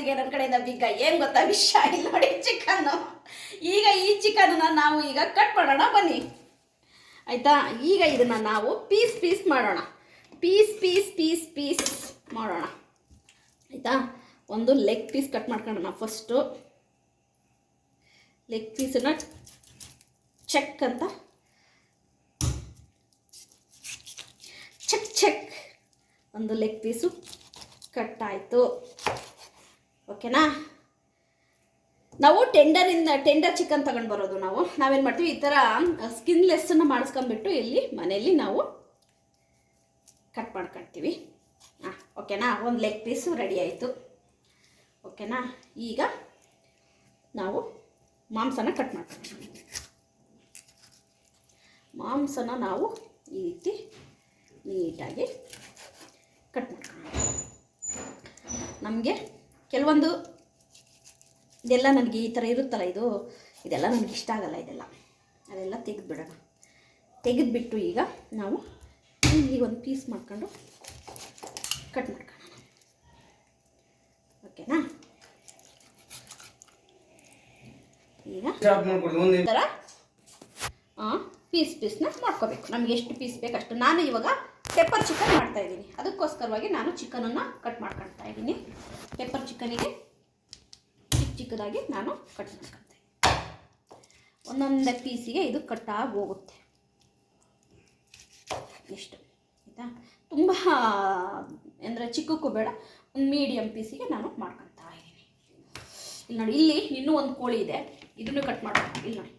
ವ್ಲಾಗ್ಸಿಗೆ ನನ್ನ ಕಡೆಯಿಂದ ಬಿಗ್ಗ ಏನು ಗೊತ್ತಾ? ವಿಷ ಇಲ್ಲಿ ನೋಡಿ ಚಿಕನ್ನು ಈಗ ಈ ಚಿಕನ್ನ ನಾವು ಈಗ ಕಟ್ ಮಾಡೋಣ, ಬನ್ನಿ. ಆಯಿತಾ? ಈಗ ಇದನ್ನು ನಾವು ಪೀಸ್ ಪೀಸ್ ಮಾಡೋಣ. ಪೀಸ್ ಪೀಸ್ ಪೀಸ್ ಪೀಸ್ ಮಾಡೋಣ. ಆಯಿತಾ? ಒಂದು ಲೆಗ್ ಪೀಸ್ ಕಟ್ ಮಾಡ್ಕೊಳ್ಳೋಣ ಫಸ್ಟು ಲೆಗ್ ಪೀಸನ್ನ ಚೆಕ್ ಅಂತ. ಚೆಕ್ ಚೆಕ್ ಒಂದು ಲೆಗ್ ಪೀಸು ಕಟ್ ಆಯಿತು. ಓಕೆನಾ? ನಾವು ಟೆಂಡರಿಂದ ಟೆಂಡರ್ ಚಿಕನ್ ತಗೊಂಡು ಬರೋದು ನಾವು. ನಾವೇನು ಮಾಡ್ತೀವಿ? ಈ ಥರ ಸ್ಕಿನ್ಲೆಸ್ಸನ್ನು ಮಾಡಿಸ್ಕೊಂಬಿಟ್ಟು ಇಲ್ಲಿ ಮನೆಯಲ್ಲಿ ನಾವು ಕಟ್ ಮಾಡ್ಕೊಳ್ತೀವಿ. ಹಾಂ ಓಕೆನಾ? ಒಂದು ಲೆಗ್ ಪೀಸು ರೆಡಿ ಆಯಿತು. ಓಕೆನಾ? ಈಗ ನಾವು ಮಾಂಸನ ಕಟ್ ಮಾಡ್ತೀವಿ ಮಾಂಸನ ನಾವು ಈ ರೀತಿ ನೀಟಾಗಿ ಕಟ್ ಮಾಡ್ಕೊಳ್ಳೋಣ ನಮಗೆ ಕೆಲವೊಂದು ಇದೆಲ್ಲ ನನಗೆ ಈ ಥರ ಇರುತ್ತಲ್ಲ ಇದು ಇದೆಲ್ಲ ನನಗೆ ಇಷ್ಟ ಆಗಲ್ಲ ಇದೆಲ್ಲ. ಅದೆಲ್ಲ ತೆಗೆದುಬಿಡೋಣ. ತೆಗೆದುಬಿಟ್ಟು ಈಗ ನಾವು ಈಗ ಒಂದು ಪೀಸ್ ಮಾಡ್ಕೊಂಡು ಕಟ್ ಮಾಡ್ಕೊಳ್ಳೋಣ. ಓಕೆನಾ ಈಗ ಥರ ಪೀಸ್ ಪೀಸ್ನ ಮಾಡ್ಕೋಬೇಕು. ನಮ್ಗೆ ಎಷ್ಟು ಪೀಸ್ ಬೇಕು ಅಷ್ಟು. ನಾನು ಇವಾಗ ಪೆಪ್ಪರ್ ಚಿಕನ್ ಮಾಡ್ತಾ ಇದ್ದೀನಿ. ಅದಕ್ಕೋಸ್ಕರವಾಗಿ ನಾನು ಚಿಕನನ್ನು ಕಟ್ ಮಾಡ್ಕೊಳ್ತಾ ಇದ್ದೀನಿ. ಪೆಪ್ಪರ್ ಚಿಕನಿಗೆ ಚಿಕ್ಕ ಚಿಕ್ಕದಾಗಿ ನಾನು ಕಟ್ ಮಾಡ್ಕೊಳ್ತಾ ಇದ್ದೀನಿ. ಒಂದೊಂದೇ ಪೀಸಿಗೆ ಇದು ಕಟ್ಟಾಗಿ ಹೋಗುತ್ತೆ. ಇಷ್ಟು ಆಯಿತಾ? ತುಂಬ, ಅಂದರೆ ಚಿಕ್ಕಕ್ಕೂ ಬೇಡ, ಒಂದು ಮೀಡಿಯಮ್ ಪೀಸಿಗೆ ನಾನು ಮಾಡ್ಕೊಳ್ತಾ ಇದ್ದೀನಿ. ಇಲ್ಲಿ ನೋಡಿ, ಇಲ್ಲಿ ಇನ್ನೂ ಒಂದು ಕೋಳಿ ಇದೆ. ಇದನ್ನು ಕಟ್ ಮಾಡ್ಕೊಳ್ತೀನಿ ಇಲ್ಲಿ ನೋಡಿ.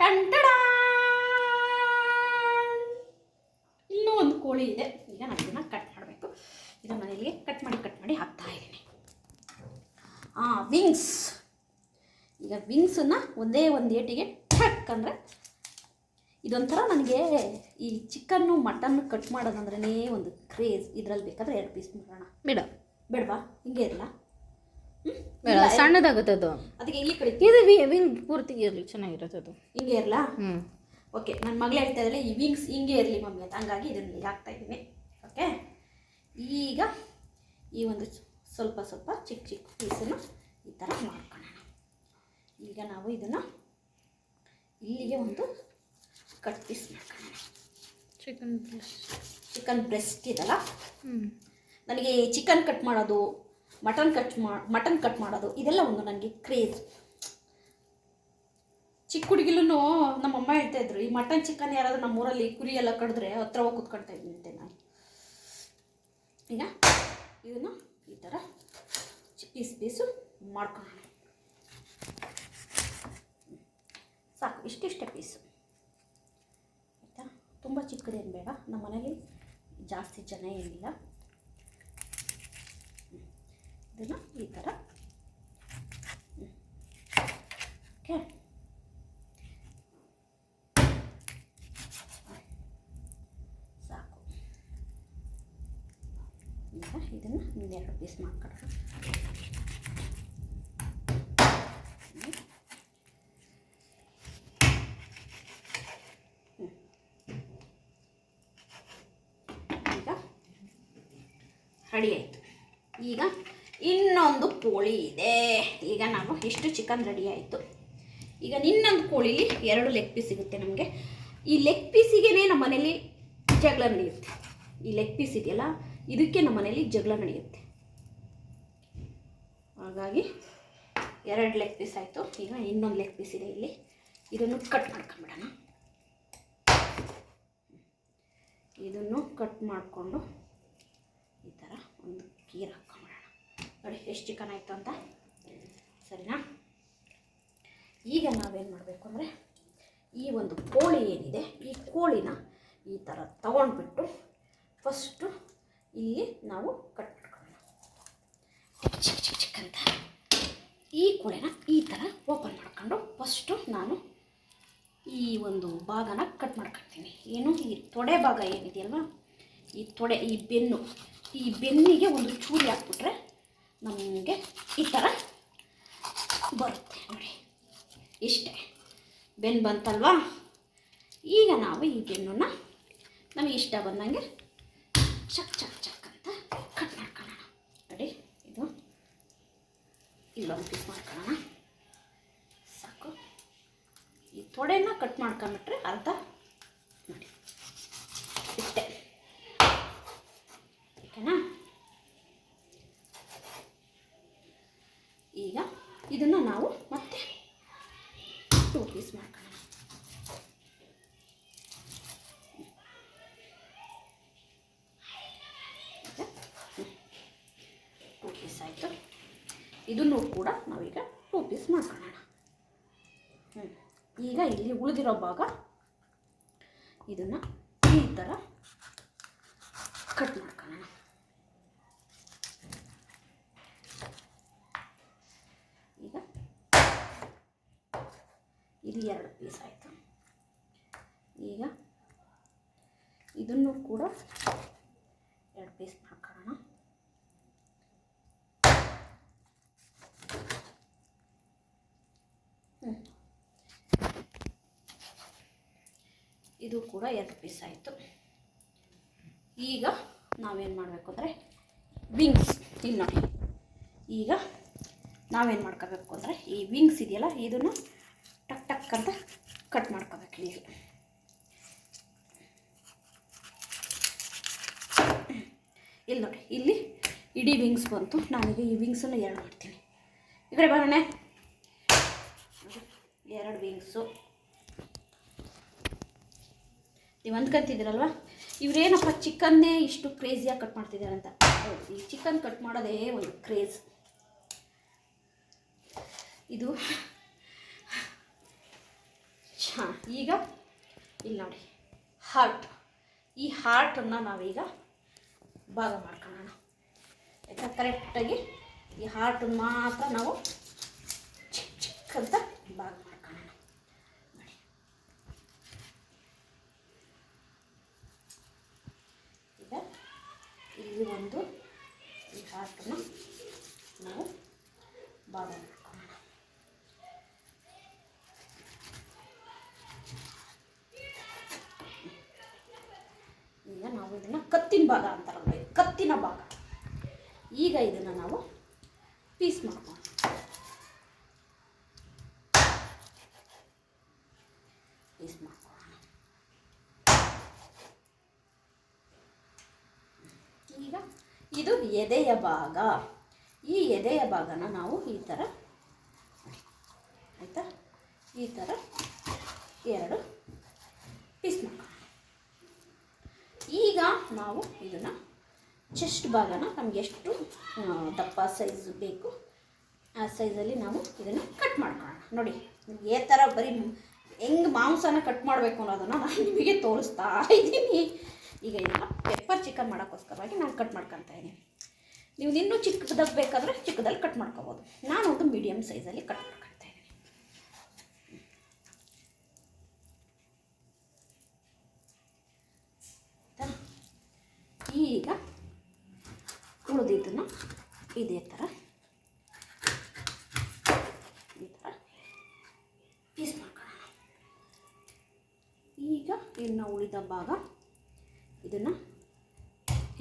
ಟಂಟಡ ಕೋಳಿ ಇದೆ. ಈಗ ನಾನು ಇದನ್ನು ಕಟ್ ಮಾಡಬೇಕು. ಇದನ್ನು ಮನೆಯಲ್ಲಿ ಕಟ್ ಮಾಡಿ ಕಟ್ ಮಾಡಿ ಹಾಕ್ತಾ ಇದ್ದೀನಿ. ಆ ವಿಂಗ್ಸ್ ಈಗ ವಿಂಗ್ಸನ್ನು ಒಂದೇ ಒಂದು ಏಟಿಗೆ ಠಕ್ ಅಂದರೆ ಇದೊಂಥರ ನನಗೆ ಈ ಚಿಕನ್ನು ಮಟನ್ನು ಕಟ್ ಮಾಡೋದಂದ್ರೇ ಒಂದು ಕ್ರೇಜ್ ಇದರಲ್ಲಿ ಬೇಕಾದ್ರೆ ಎರಡು ಪೀಸ್ ಮಾಡೋಣ. ಬೇಡ. ಬೇಡವಾ? ಹಿಂಗೆ ಇರಲ್ಲ. ಬೇಡ ಸಣ್ಣದಾಗುತ್ತೆ ಅದು. ಅದಕ್ಕೆ ಇಲ್ಲಿ ಕಡೆ ಇದು ವಿಂಗ್ ಪೂರ್ತಿ ಇರಲಿ ಚೆನ್ನಾಗಿರುತ್ತೆ ಅದು. ಹಿಂಗೆ ಇರಲ್ಲ? ಹ್ಞೂ ಓಕೆ ನನ್ನ ಮಗಳು ಹೇಳ್ತಾ ಇದ್ದಾಳೆ ಈ ವಿಂಗ್ಸ್ ಹಿಂಗೆ ಇರಲಿ ಮಮ್ಮಿ ಅಂತ. ಹಂಗಾಗಿ ಇದನ್ನು ಇಲ್ಲಿ ಹಾಕ್ತಾ ಇದ್ದೀನಿ. ಓಕೆ ಈಗ ಈ ಒಂದು ಸ್ವಲ್ಪ ಸ್ವಲ್ಪ ಚಿಕ್ಕ ಚಿಕ್ಕ ಪೀಸನ್ನು ಈ ಥರ ಮಾಡ್ಕೊಳ್ಳೋಣ. ಈಗ ನಾವು ಇದನ್ನು ಇಲ್ಲಿಗೆ ಒಂದು ಕಟ್ ಪೀಸ್ ಮಾಡ್ಕೊಳ್ಳೋಣ. ಚಿಕನ್ ಚಿಕನ್ ಬ್ರೆಸ್ಟ್ ಇದಲ್ಲ? ಹ್ಞೂ ನನಗೆ ಚಿಕನ್ ಕಟ್ ಮಾಡೋದು ಮಟನ್ ಕಟ್ ಮಾ ಮಟನ್ ಕಟ್ ಮಾಡೋದು ಇದೆಲ್ಲ ಒಂದು ನನಗೆ ಕ್ರೇಜ್ ಚಿಕ್ಕ ಹುಡುಗಿಲೂ ನಮ್ಮಮ್ಮ ಹೇಳ್ತಾ ಇದ್ರು, ಈ ಮಟನ್ ಚಿಕನ್ ಯಾರಾದ್ರೂ ನಮ್ಮೂರಲ್ಲಿ ಕುರಿ ಎಲ್ಲ ಕಡಿದ್ರೆ ಹತ್ರ ಹೋಗಿ ಕುತ್ಕೊಳ್ತಾ ಇದ್ದಂತೆ ನಾನು. ಈಗ ಇದನ್ನು ಈ ಥರ ಪೀಸ್ ಪೀಸು ಮಾಡ್ಕೊಳ್ಳೋಣ. ಸಾಕು, ಇಷ್ಟಿಷ್ಟೇ ಪೀಸು. ಆಯಿತಾ? ತುಂಬ ಚಿಕ್ಕದೇನು ಬೇಡ, ನಮ್ಮ ಮನೇಲಿ ಜಾಸ್ತಿ ಜನ ಏನಿಲ್ಲ. ಇದನ್ನು ಈ ಥರ ಓಕೆ ಸಾಕು ಈಗ ಇದನ್ನು ಒಂದೆರಡು ಪೀಸ್ ಮಾಡ್ಕೊಳ್ಳೋಣ. ಈಗ ರೆಡಿ ಆಯಿತು. ಈಗ ಇನ್ನೊಂದು ಕೋಳಿ ಇದೆ. ಈಗ ನಾವು ಇಷ್ಟು ಚಿಕನ್ ರೆಡಿ ಆಯಿತು. ಈಗ ಇನ್ನೊಂದು ಕೋಳಿಲಿ ಎರಡು ಲೆಗ್ ಪೀಸ್ ಸಿಗುತ್ತೆ ನಮಗೆ. ಈ ಲೆಗ್ ಪೀಸಿಗೆ ನಮ್ಮ ಮನೇಲಿ ಜಗಳ ನಡೆಯುತ್ತೆ. ಈ ಲೆಗ್ ಪೀಸ್ ಇದೆಯಲ್ಲ? ಇದಕ್ಕೆ ನಮ್ಮ ಮನೇಲಿ ಜಗಳ ನಡೆಯುತ್ತೆ. ಹಾಗಾಗಿ ಎರಡು ಲೆಗ್ ಪೀಸ್ ಆಯಿತು. ಈಗ ಇನ್ನೊಂದು ಲೆಗ್ ಪೀಸ್ ಇದೆ ಇಲ್ಲಿ. ಇದನ್ನು ಕಟ್ ಮಾಡ್ಕೊಂಬಿಡೋಣ. ಇದನ್ನು ಕಟ್ ಮಾಡಿಕೊಂಡು ಈ ಥರ ಒಂದು ಕೀರ್ ಹಾಕ್ಕೊಂಬಿಡೋಣ ನೋಡಿ, ಎಷ್ಟು ಚಿಕನ್ ಆಯಿತು ಅಂತ. ಸರಿನಾ? ಈಗ ನಾವೇನು ಮಾಡಬೇಕು ಅಂದರೆ ಈ ಒಂದು ಕೋಳಿ ಏನಿದೆ, ಈ ಕೋಳಿನ ಈ ಥರ ತಗೊಂಡ್ಬಿಟ್ಟು ಫಸ್ಟು ಇಲ್ಲಿ ನಾವು ಕಟ್ ಮಾಡ್ಕೊಳ್ಳೋಣ ಚಿಕ್ಕ ಚಿಕ್ಕ ಚಿಕ್ಕ ಅಂತ. ಈ ಕೊಳೆನ ಈ ಥರ ಓಪನ್ ಮಾಡ್ಕೊಂಡು ಫಸ್ಟು ನಾನು ಈ ಒಂದು ಭಾಗನ ಕಟ್ ಮಾಡ್ಕೊಳ್ತೀನಿ ಏನು? ಈ ತೊಡೆ ಭಾಗ ಏನಿದೆಯಲ್ವ? ಈ ತೊಡೆ, ಈ ಬೆನ್ನು. ಈ ಬೆನ್ನಿಗೆ ಒಂದು ಚೂರಿ ಹಾಕ್ಬಿಟ್ರೆ ನಮಗೆ ಈ ಥರ ಬರುತ್ತೆ ನೋಡಿ. ಇಷ್ಟೇ. ಬೆನ್ನು ಬಂತಲ್ವಾ? ಈಗ ನಾವು ಈ ಬೆನ್ನನ್ನು ನಮಗೆ ಇಷ್ಟ ಬಂದಂಗೆ ಚಕ್ ಚಕ್ ಚಕ್ ಅಂತ ಕಟ್ ಮಾಡ್ಕೊಳ್ಳೋಣ ನೋಡಿ ಇದು ಇಲ್ಲೊಂದು ಪೀಸ್ ಮಾಡ್ಕೊಳ್ಳೋಣ ಸಾಕು. ಈ ತೊಡೆನ ಕಟ್ ಮಾಡ್ಕೊಂಬಿಟ್ರೆ ಅರ್ಧ ನೋಡಿ ಇಷ್ಟೇ ಓಕೆನಾ ಈಗ ಇದನ್ನು ನಾವು ಮತ್ತೆ ಟೂ ಪೀಸ್ ಮಾಡ್ಕೊಳ್ಳೋಣ ಟೂ ಪೀಸ್ ಆಯಿತು ಇದನ್ನು ಕೂಡ ನಾವೀಗ ಟೂ ಪೀಸ್ ಮಾಡ್ಕೊಳ್ಳೋಣ ಈಗ ಇಲ್ಲಿ ಉಳಿದಿರೋ ಭಾಗ ಇದನ್ನು ಈ ಥರ ಕಟ್ ಮಾಡ್ಕೊಳ್ಳೋಣ. ಈಗ ಇದು ಎರಡು ಪೀಸ್ ಆಯಿತು. ಈಗ ಇದನ್ನು ಕೂಡ ಎರಡು ಪೀಸ್ ಮಾಡ್ಕೊಳ್ಳೋಣ ಹ್ಮ್. ಇದು ಕೂಡ ಎರಡು ಪೀಸ್ ಆಯಿತು. ಈಗ ನಾವೇನು ಮಾಡಬೇಕು ಅಂದರೆ ವಿಂಗ್ಸ್ ಇಲ್ಲಿ ನೋಡಿ. ಈಗ ನಾವೇನು ಮಾಡ್ಕೋಬೇಕು ಅಂದರೆ ಈ ವಿಂಗ್ಸ್ ಇದೆಯಲ್ಲ, ಇದನ್ನು ಟಕ್ ಟಕ್ ಅಂತ ಕಟ್ ಮಾಡ್ಕೋಬೇಕು ಈಗ. ಇಲ್ಲಿ ನೋಡಿ, ಇಲ್ಲಿ ಇಡೀ ವಿಂಗ್ಸ್ ಬಂತು. ನಾನೀಗ ಈ ವಿಂಗ್ಸನ್ನು ಎರಡು ಮಾಡ್ತೀನಿ. ಈ ಕಡೆ ಬರೋಣ. ಎರಡು ವಿಂಗ್ಸು ನೀವು ಅಂದ್ಕೊಂತಿದ್ದೀರಲ್ವ? ಇವರೇನಪ್ಪ ಚಿಕನ್ನೇ ಇಷ್ಟು ಕ್ರೇಜಿಯಾಗಿ ಕಟ್ ಮಾಡ್ತಿದ್ದಾರೆ ಅಂತ ಈ ಚಿಕನ್ ಕಟ್ ಮಾಡೋದೇ ಒಂದು ಕ್ರೇಜ್ ಇದು ಹಾಂ ಈಗ ಇಲ್ಲಿ ನೋಡಿ. ಹಾರ್ಟ್ ಈ ಹಾರ್ಟನ್ನು ನಾವೀಗ ಭಾಗ ಮಾಡ್ಕೊಳ್ಳೋಣ. ಯಾಕಂದ್ರೆ ಕರೆಕ್ಟಾಗಿ ಈ ಹಾರ್ಟನ್ನು ಮಾತ್ರ ನಾವು ಚಿಕ್ಕ ಚಿಕ್ಕಂತ ಭಾಗ ಮಾಡ್ಕೊಳ್ಳೋಣ ನೋಡಿ ಈಗ ಇಲ್ಲಿ ಒಂದು ಈ ಹಾರ್ಟನ್ನು ನಾವು ಭಾಗ ಮಾಡ್ಕೊಳ್ಳೋಣ. ಈಗ ನಾವು ಇದನ್ನು ಕತ್ತಿನ ಭಾಗ ಅಂತಾರಲ್ಲ ಕತ್ತಿನ ಭಾಗ. ಈಗ ಇದನ್ನು ನಾವು ಪೀಸ್ ಮಾಡ್ಕೊಳ್ಳೋಣ. ಪೀಸ್ ಮಾಡ್ಕೊಳ್ಳೋಣ. ಇದು ಎದೆಯ ಭಾಗ. ಈ ಎದೆಯ ಭಾಗನ ನಾವು ಈ ಥರ ಆಯಿತಾ? ಈ ಥರ ಎರಡು ಪೀಸ್ ಈಗ ನಾವು ಇದನ್ನು ಚೆಸ್ಟ್ ಭಾಗನ ನಮ್ಗೆ ಎಷ್ಟು ದಪ್ಪ ಸೈಜ್ ಬೇಕು, ಆ ಸೈಜಲ್ಲಿ ನಾವು ಇದನ್ನು ಕಟ್ ಮಾಡ್ಕೊಳ್ಳೋಣ. ನೋಡಿ ఏ ಥರ ಬರೀ ಹೆಂಗೆ ಮಾಂಸನ ಕಟ್ ಮಾಡಬೇಕು ಅನ್ನೋದನ್ನು ನಾನು ನಿಮಗೆ ತೋರಿಸ್ತಾ ಇದ್ದೀನಿ ಈಗ ಇದನ್ನು ಪೆಪ್ಪರ್ ಚಿಕನ್ ಮಾಡೋಕ್ಕೋಸ್ಕರವಾಗಿ ನಾನು ಕಟ್ ಮಾಡ್ಕೊತಾ ಇದ್ದೀನಿ ನೀವು ಇನ್ನೂ ಚಿಕ್ಕದಾಗ ಬೇಕಾದರೆ ಚಿಕ್ಕದಲ್ಲಿ ಕಟ್ ಮಾಡ್ಕೋಬೋದು. ನಾನು ಒಂದು ಮೀಡಿಯಮ್ ಸೈಜಲ್ಲಿ ಕಟ್ ಮಾಡ್ಕೊತಾ ಇದ್ದೀನಿ? ಈಗ ಉಳಿದಿದ್ದನ್ನು ಇದೇ ಥರ ಪೀಸ್ ಮಾಡ್ಕೊಳ್ಳೋಣ. ಈಗ ಇನ್ನು ಉಳಿದ ಭಾಗ ಇದನ್ನು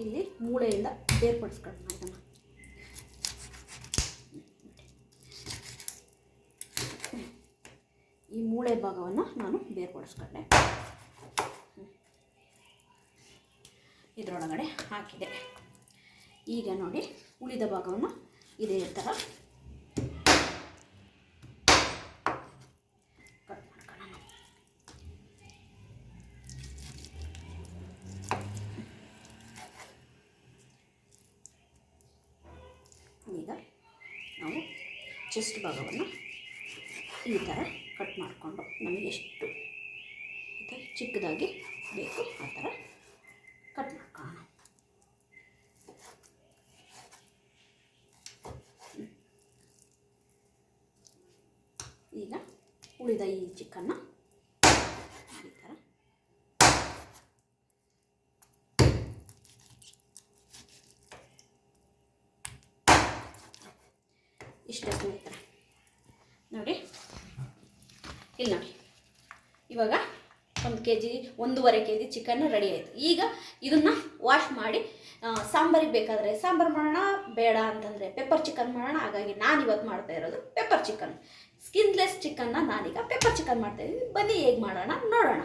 ಇಲ್ಲಿ ಮೂಳೆಯಿಂದ ಬೇರ್ಪಡಿಸ್ಕೊಳ್ಳೋಣ ಇದನ್ನು ಈ ಮೂಳೆ ಭಾಗವನ್ನು ನಾನು ಬೇರ್ಪಡಿಸ್ಕೊಂಡೆ. ಇದರೊಳಗಡೆ ಹಾಕಿದೆ. ಈಗ ನೋಡಿ ಉಳಿದ ಭಾಗವನ್ನು ಇದೇ ಥರ ಕಟ್ ಮಾಡ್ಕೊಳ್ಳೋಣ ಈಗ ನಾವು ಚೆಸ್ಟ್ ಭಾಗವನ್ನು ಈ ಥರ ಕಟ್ ಮಾಡಿಕೊಂಡು ನಮಗೆ ಎಷ್ಟು ಈ ಚಿಕ್ಕದಾಗಿ ಬೇಕು ಆ ಥರ ಕಟ್ ಮಾಡ್ಕೊಳ್ಳೋಣ. ಈಗ ಉಳಿದ ಈ ಚಿಕನ್ನ ಈ ಥರ ಇಷ್ಟೇ ಸ್ನೇಹಿತರೆ ನೋಡಿ ಇಲ್ಲಿ. ನೋಡಿ ಇವಾಗ ಒಂದು ಕೆ ಜಿ ಒಂದೂವರೆ ಕೆ ಜಿ ಚಿಕನ್ ರೆಡಿ ಆಯಿತು. ಈಗ ಇದನ್ನು ವಾಶ್ ಮಾಡಿ ಸಾಂಬಾರಿಗೆ ಬೇಕಾದರೆ ಸಾಂಬಾರು ಮಾಡೋಣ, ಬೇಡ ಅಂತಂದರೆ ಪೆಪ್ಪರ್ ಚಿಕನ್ ಮಾಡೋಣ. ಹಾಗಾಗಿ ನಾನು ಇವತ್ತು ಮಾಡ್ತಾ ಇರೋದು ಪೆಪ್ಪರ್ ಚಿಕನ್ ಸ್ಕಿನ್ಲೆಸ್ ಚಿಕನ್ನ ನಾನೀಗ ಪೆಪ್ಪರ್ ಚಿಕನ್ ಮಾಡ್ತಾ ಇದ್ದೀನಿ. ಬನ್ನಿ ಹೇಗೆ ಮಾಡೋಣ, ನೋಡೋಣ.